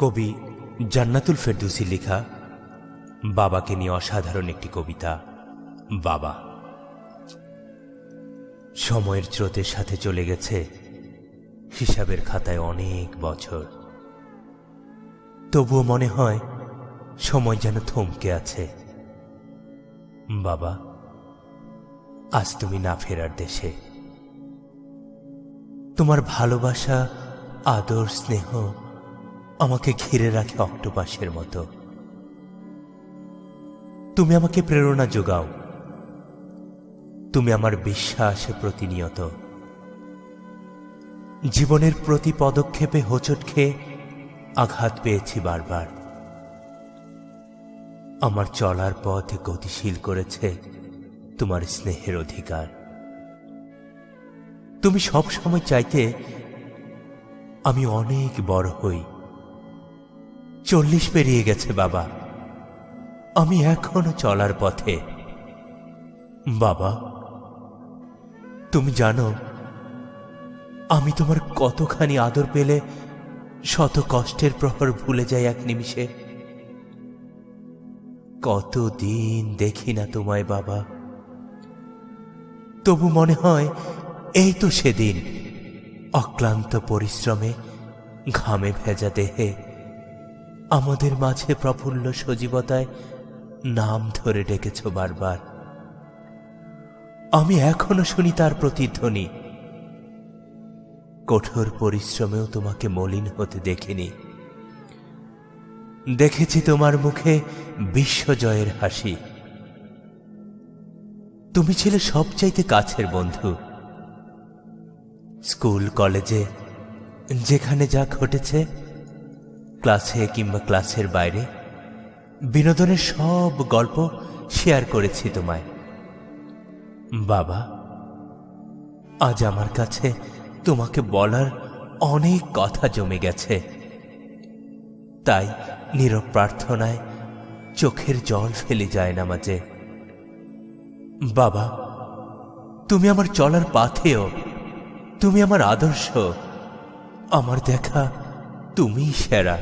কবি জান্নাতুল ফেরদৌসি লেখা বাবাকে নিয়ে অসাধারণ একটি কবিতা, বাবা। সময়ের স্রোতের সাথে চলে গেছে হিসাবের খাতায় অনেক বছর। তবুও মনে হয় সময় যেন থমকে আছে। বাবা, আজ তুমি না ফেরার দেশে। তোমার ভালোবাসা, আদর, স্নেহ আমাকে ঘিরে রাখে অক্টোপাসের মতো। তুমি আমাকে প্রেরণা যোগাও। তুমি আমার বিশ্বাসে প্রতিনিয়ত। জীবনের প্রতি পদক্ষেপে হোঁচট খেয়ে আঘাত পেয়েছি বারবার। আমার চলার পথ গতিশীল করেছে তোমার স্নেহের অধিকার। তুমি সব সময় চাইতে আমি অনেক বড় হই। চল্লিশ পেরিয়ে গেছে, বাবা। আমি এখনও চলার পথে। বাবা, তুমি জানো, আমি তোমার কতখানি আদর পেলে শত কষ্টের প্রহর ভুলে যাই এক নিমিষে। কতদিন দেখি না তোমায়, বাবা। তবু মনে হয়, এই তো সেদিন, অক্লান্ত পরিশ্রমে ঘামে ভেজা দেহে। আমাদের মাঝে প্রফুল্ল সজীবতায় নাম ধরে ডেকেছ বারবার। আমি এখনও শুনি তার প্রতিধ্বনি। কঠোর পরিশ্রমেও তোমাকে মলিন হতে দেখিনি। দেখেছি তোমার মুখে বিশ্বজয়ের হাসি। তুমি ছিলে সবচাইতে কাছের বন্ধু। স্কুল, কলেজে, যেখানে যা ঘটেছে ক্লাসে কিংবা ক্লাসের বাইরে বিনোদনের সব গল্প শেয়ার করেছি তোমায়। বাবা, আজ আমার কাছে তোমাকে বলার অনেক কথা জমে গেছে। তাই নীরব প্রার্থনায় চোখের জল ফেলে যায় না মাঝে। বাবা, তুমি আমার চলার পাথেও তুমি আমার আদর্শ, আমার দেখা তুমিই সেরা